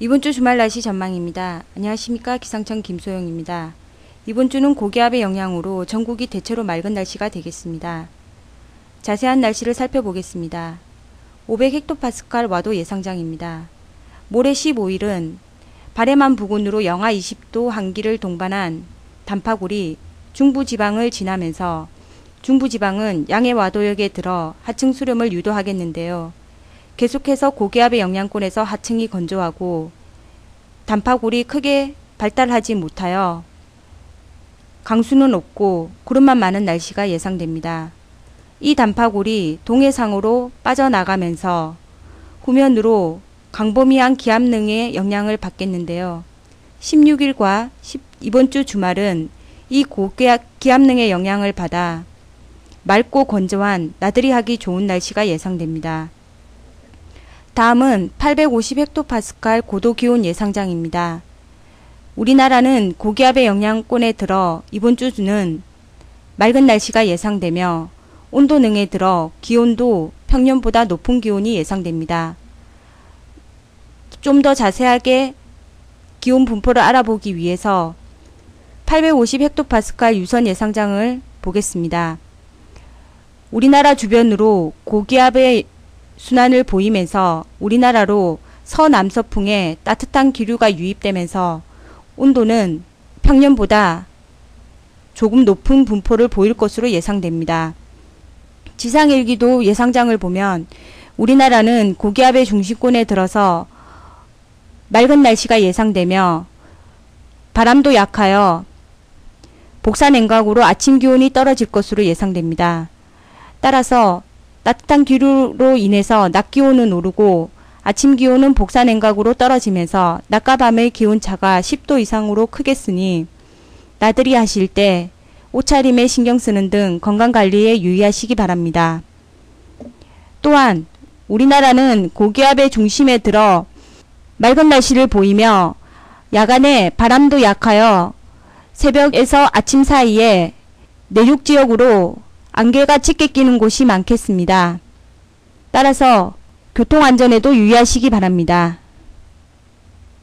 이번 주 주말 날씨 전망입니다. 안녕하십니까. 기상청 김소영입니다. 이번 주는 고기압의 영향으로 전국이 대체로 맑은 날씨가 되겠습니다. 자세한 날씨를 살펴보겠습니다. 500헥토파스칼 와도 예상장입니다. 모레 15일은 바레만 부근으로 영하 20도 한기를 동반한 단파골이 중부지방을 지나면서 중부지방은 양해 와도역에 들어 하층 수렴을 유도하겠는데요. 계속해서 고기압의 영향권에서 하층이 건조하고 단파골이 크게 발달하지 못하여 강수는 없고 구름만 많은 날씨가 예상됩니다. 이 단파골이 동해상으로 빠져나가면서 후면으로 강범위한 기압능의 영향을 받겠는데요. 16일과 10, 이번 주 주말은 이 고기압능의 영향을 받아 맑고 건조한 나들이 하기 좋은 날씨가 예상됩니다. 다음은 850헥토파스칼 고도 기온 예상장입니다. 우리나라는 고기압의 영향권에 들어 이번 주는 맑은 날씨가 예상되며 온도 능에 들어 기온도 평년보다 높은 기온이 예상됩니다. 좀 더 자세하게 기온 분포를 알아보기 위해서 850 헥토파스칼 유선 예상장을 보겠습니다. 우리나라 주변으로 고기압의 순환을 보이면서 우리나라로 서남서풍의 따뜻한 기류가 유입되면서 온도는 평년보다 조금 높은 분포를 보일 것으로 예상됩니다. 지상일기도 예상장을 보면 우리나라는 고기압의 중심권에 들어서 맑은 날씨가 예상되며 바람도 약하여 복사 냉각으로 아침 기온이 떨어질 것으로 예상됩니다. 따라서 따뜻한 기류로 인해서 낮 기온은 오르고 아침 기온은 복사 냉각으로 떨어지면서 낮과 밤의 기온차가 10도 이상으로 크겠으니 나들이 하실 때 옷차림에 신경 쓰는 등 건강관리에 유의하시기 바랍니다. 또한 우리나라는 고기압의 중심에 들어 맑은 날씨를 보이며 야간에 바람도 약하여 새벽에서 아침 사이에 내륙 지역으로 안개가 짙게 끼는 곳이 많겠습니다. 따라서 교통안전에도 유의하시기 바랍니다.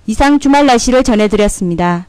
이상 주말 날씨를 전해드렸습니다.